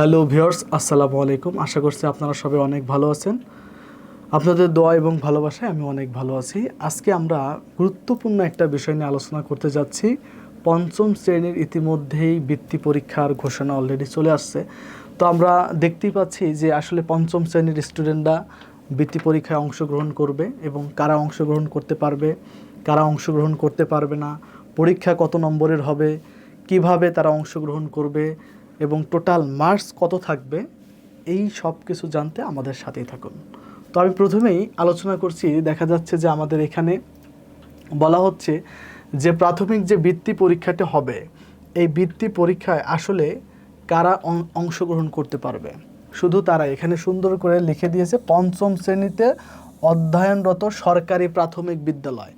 Hello viewers, আসসালামু আলাইকুম। আশা করছি আপনারা সবাই অনেক ভালো আছেন। আপনাদের দোয়া এবং ভালোবাসায় আমি অনেক ভালো আছি। আজকে আমরা গুরুত্বপূর্ণ একটা বিষয় নিয়ে আলোচনা করতে যাচ্ছি। পঞ্চম শ্রেণির ইতিমধ্যেই বৃত্তি পরীক্ষার ঘোষণা অলরেডি চলে আসছে। তো আমরা দেখতেই পাচ্ছি যে আসলে পঞ্চম শ্রেণির স্টুডেন্টরা বৃত্তি পরীক্ষায় অংশগ্রহণ করবে এবং কারা অংশগ্রহণ করতে পারবে, কারা অংশগ্রহণ করতে পারবে না, পরীক্ষা কত নম্বরের হবে, কীভাবে তারা অংশগ্রহণ করবে এবং টোটাল মার্কস কত থাকবে, এই সব কিছু জানতে আমাদের সাথেই থাকুন। তো আমি প্রথমেই আলোচনা করছি, দেখা যাচ্ছে যে আমাদের এখানে বলা হচ্ছে যে প্রাথমিক যে বৃত্তি পরীক্ষাটি হবে, এই বৃত্তি পরীক্ষায় আসলে কারা অংশগ্রহণ করতে পারবে? শুধু তারা, এখানে সুন্দর করে লিখে দিয়েছে, পঞ্চম শ্রেণীতে অধ্যয়নরত সরকারি প্রাথমিক বিদ্যালয়।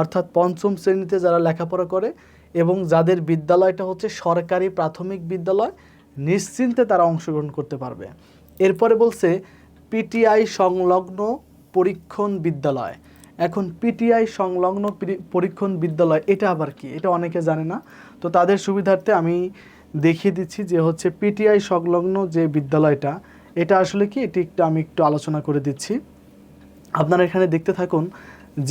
অর্থাৎ পঞ্চম শ্রেণীতে যারা লেখাপড়া করে এবং যাদের বিদ্যালয়টা হচ্ছে সরকারি প্রাথমিক বিদ্যালয়, নিশ্চিন্তে তারা অংশগ্রহণ করতে পারবে। এরপরে বলছে, পিটিআই সংলগ্ন পরীক্ষণ বিদ্যালয়। এখন পিটিআই সংলগ্ন পরীক্ষণ বিদ্যালয়, এটা আবার কি? এটা অনেকে জানে না। তো তাদের সুবিধার্থে আমি দেখিয়ে দিচ্ছি যে হচ্ছে পিটিআই সংলগ্ন যে বিদ্যালয়টা, এটা আসলে কি? এটি একটু, আমি একটু আলোচনা করে দিচ্ছি। আপনারা এখানে দেখতে থাকুন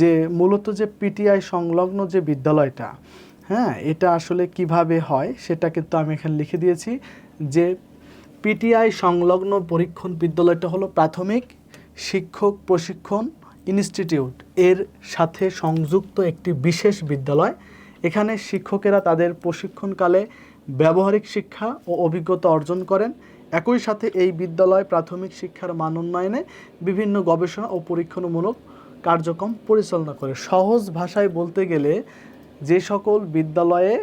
যে মূলত যে পিটিআই সংলগ্ন যে বিদ্যালয়টা হ্যাঁ এটা আসলে কীভাবে হয় সেটা কিন্তু আমি এখানে লিখে দিয়েছি যে পিটিআই সংলগ্ন পরীক্ষণ বিদ্যালয়টা হলো প্রাথমিক শিক্ষক প্রশিক্ষণ ইনস্টিটিউট এর সাথে সংযুক্ত একটি বিশেষ বিদ্যালয়। এখানে শিক্ষকেরা তাদের প্রশিক্ষণকালে ব্যবহারিক শিক্ষা ও অভিজ্ঞতা অর্জন করেন। একই সাথে এই বিদ্যালয় প্রাথমিক শিক্ষার মান উন্নয়নে বিভিন্ন গবেষণা ও পরীক্ষণমূলক কার্যক্রম পরিচালনা করে। সহজ ভাষায় বলতে গেলে যে সকল বিদ্যালয়ে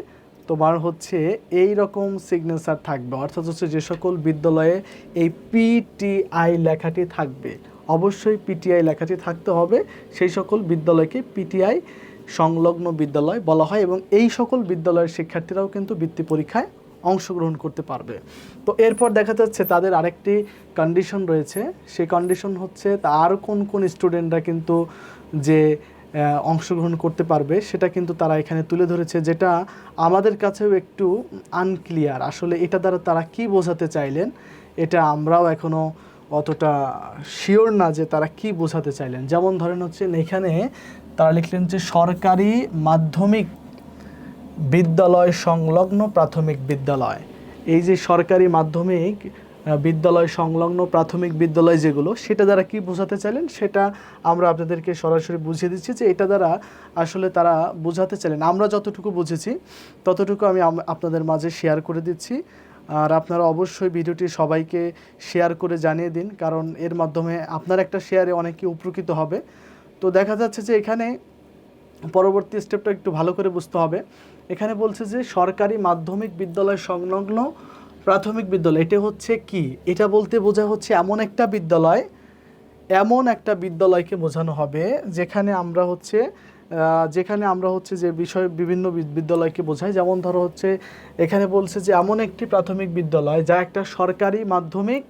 তোমার হচ্ছে এই রকম সিগনেচার থাকবে, অর্থাৎ হচ্ছে যে সকল বিদ্যালয়ে এই পিটিআই লেখাটি থাকবে, অবশ্যই পিটিআই লেখাটি থাকতে হবে। সেই সকল বিদ্যালয়কে পিটিআই সংলগ্ন বিদ্যালয় বলা হয় এবং এই সকল বিদ্যালয়ের শিক্ষার্থীরাও কিন্তু বৃত্তি পরীক্ষায় অংশগ্রহণ করতে পারবে। তো এরপর দেখা যাচ্ছে তাদের আরেকটি কন্ডিশন রয়েছে। সেই কন্ডিশন হচ্ছে আর কোন কোন স্টুডেন্টরা কিন্তু যে অংশগ্রহণ করতে পারবে, সেটা কিন্তু তারা এখানে তুলে ধরেছে, যেটা আমাদের কাছেও একটু আনক্লিয়ার আসলে এটা দ্বারা তারা কি বোঝাতে চাইলেন, এটা আমরাও এখনও অতটা শিওর না যে তারা কি বোঝাতে চাইলেন। যেমন ধরেন হচ্ছে এখানে তারা লিখলেন যে, সরকারি মাধ্যমিক বিদ্যালয় সংলগ্ন প্রাথমিক বিদ্যালয়। এই যে সরকারি মাধ্যমিক বিদ্যালয় সংলগ্ন প্রাথমিক বিদ্যালয় যেগুলো, সেটা দ্বারা কি বোঝাতে চাইলেন? সেটা আমরা আপনাদেরকে সরাসরি বুঝিয়ে দিচ্ছি যে এটা দ্বারা আসলে তারা বোঝাতে চাইলেন। আমরা যতটুকু বুঝেছি, ততটুকু আমি আপনাদের মাঝে শেয়ার করে দিচ্ছি। আর আপনারা অবশ্যই ভিডিওটি সবাইকে শেয়ার করে জানিয়ে দিন, কারণ এর মাধ্যমে আপনার একটা শেয়ারে অনেকে উপকৃত হবে। তো দেখা যাচ্ছে যে এখানে পরবর্তী স্টেপটা একটু ভালো করে বুঝতে হবে। এখানে বলছে যে সরকারি মাধ্যমিক বিদ্যালয় সংলগ্ন প্রাথমিক বিদ্যালয়, এটা হচ্ছে কি? এটা বলতে বোঝা হচ্ছে এমন একটা বিদ্যালয়, এমন একটা বিদ্যালয়কে বোঝানো হবে যেখানে আমরা হচ্ছে যেখানে আমরা হচ্ছে যে বিষয়, বিভিন্ন বিদ্যালয়কে বোঝাই। যেমন ধরো হচ্ছে, এখানে বলছে যে এমন একটি প্রাথমিক বিদ্যালয় যা একটা সরকারি মাধ্যমিক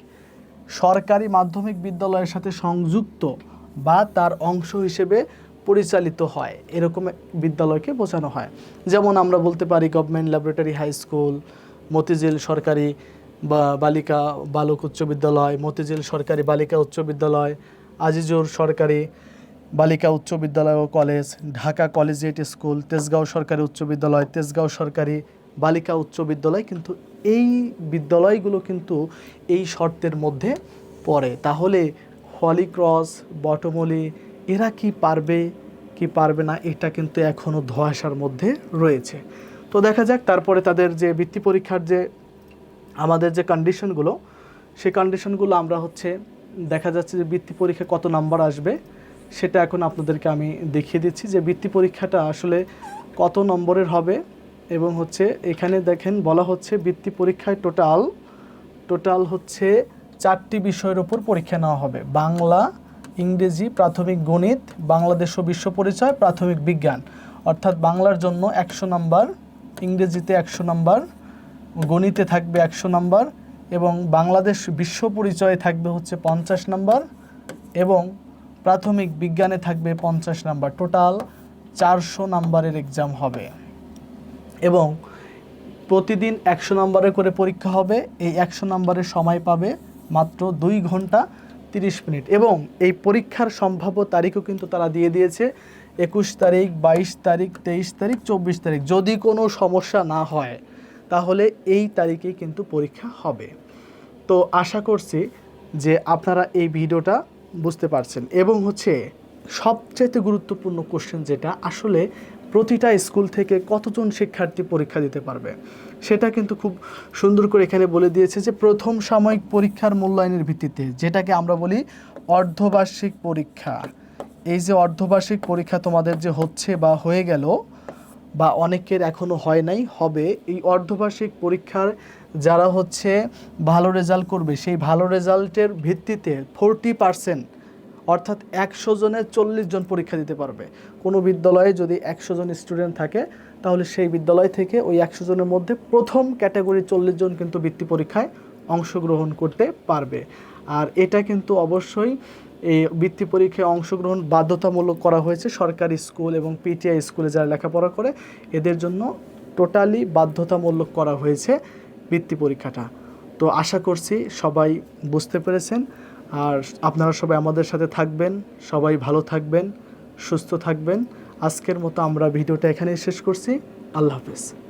সরকারি মাধ্যমিক বিদ্যালয়ের সাথে সংযুক্ত বা তার অংশ হিসেবে পরিচালিত হয়। এরকম বিদ্যালয়কে বোঝানো হয়। যেমন আমরা বলতে পারি Government Laboratory High School Motijheel সরকারি বা বালিকা বালক উচ্চ বিদ্যালয়, মতিঝিল সরকারি বালিকা উচ্চ বিদ্যালয়, আজিজুর সরকারি বালিকা উচ্চ বিদ্যালয় ও College, Dhaka Collegiate School, Tejgaon সরকারি উচ্চ বিদ্যালয়, তেজগাঁও সরকারি বালিকা উচ্চ বিদ্যালয় কিন্তু এই বিদ্যালয়গুলো কিন্তু এই শর্তের মধ্যে পড়ে। তাহলে হলি ক্রস বটমলি এরা কি পারবে কি পারবে না, এটা কিন্তু এখনও ধোঁয়াশার মধ্যে রয়েছে। তো দেখা যাক, তারপরে তাদের যে বৃত্তি পরীক্ষার যে আমাদের যে কন্ডিশনগুলো সেই কন্ডিশনগুলো আমরা হচ্ছে দেখা যাচ্ছে যে বৃত্তি পরীক্ষা কত নাম্বার আসবে, সেটা এখন আপনাদেরকে আমি দেখিয়ে দিচ্ছি যে বৃত্তি পরীক্ষাটা আসলে কত নম্বরের হবে এবং হচ্ছে এখানে দেখেন বলা হচ্ছে বৃত্তি পরীক্ষায় টোটাল টোটাল হচ্ছে চারটি বিষয়ের ওপর পরীক্ষা নেওয়া হবে। বাংলা, ইংরেজি, প্রাথমিক গণিত, বাংলাদেশ ও বিশ্ব পরিচয়, প্রাথমিক বিজ্ঞান। অর্থাৎ বাংলার জন্য একশো নাম্বার ইংরেজিতে একশো নাম্বার, গণিতে থাকবে একশো নাম্বার এবং বাংলাদেশ বিশ্ব পরিচয়ে থাকবে হচ্ছে পঞ্চাশ নাম্বার এবং প্রাথমিক বিজ্ঞানে থাকবে পঞ্চাশ নাম্বার। টোটাল চারশো নাম্বারের এক্সাম হবে এবং প্রতিদিন একশো নম্বরে করে পরীক্ষা হবে। এই একশো নম্বরের সময় পাবে মাত্র দুই ঘণ্টা তিরিশ মিনিট এবং এই পরীক্ষার সম্ভাব্য তারিখও কিন্তু তারা দিয়ে দিয়েছে। একুশ তারিখ, বাইশ তারিখ, তেইশ তারিখ, চব্বিশ তারিখ যদি কোনো সমস্যা না হয়, তাহলে এই তারিখে কিন্তু পরীক্ষা হবে। তো আশা করছি যে আপনারা এই ভিডিওটা বুঝতে পারছেন। এবং হচ্ছে সবচাইতে গুরুত্বপূর্ণ কোশ্চেন যেটা, আসলে প্রতিটা স্কুল থেকে কতজন শিক্ষার্থী পরীক্ষা দিতে পারবে? সেটা কিন্তু খুব সুন্দর করে এখানে বলে দিয়েছে যে, প্রথম সাময়িক পরীক্ষার মূল্যায়নের ভিত্তিতে, যেটাকে আমরা বলি অর্ধবার্ষিক পরীক্ষা। এই যে অর্ধবার্ষিক পরীক্ষা তোমাদের যে হচ্ছে বা হয়ে গেল বা অনেকের এখনও হয় নাই, হবে, এই অর্ধবার্ষিক পরীক্ষার যারা হচ্ছে ভালো রেজাল্ট করবে, সেই ভালো রেজাল্টের ভিত্তিতে ফোরটি পার্সেন্ট অর্থাৎ একশো জনের চল্লিশ জন পরীক্ষা দিতে পারবে। কোনো বিদ্যালয়ে যদি একশো জন স্টুডেন্ট থাকে, তাহলে সেই বিদ্যালয় থেকে ওই একশো জনের মধ্যে প্রথম ক্যাটাগরি চল্লিশ জন কিন্তু বৃত্তি পরীক্ষায় অংশগ্রহণ করতে পারবে। আর এটা কিন্তু অবশ্যই এই বৃত্তি পরীক্ষায় অংশগ্রহণ বাধ্যতামূলক করা হয়েছে। সরকারি স্কুল এবং পিটিআই স্কুলে যারা লেখাপড়া করে, এদের জন্য টোটালি বাধ্যতামূলক করা হয়েছে বৃত্তি পরীক্ষাটা। তো আশা করছি সবাই বুঝতে পেরেছেন। আর আপনারা সবাই আমাদের সাথে থাকবেন, সবাই ভালো থাকবেন, সুস্থ থাকবেন। আজকের মতো আমরা ভিডিওটা এখানেই শেষ করছি। আল্লাহ হাফেজ।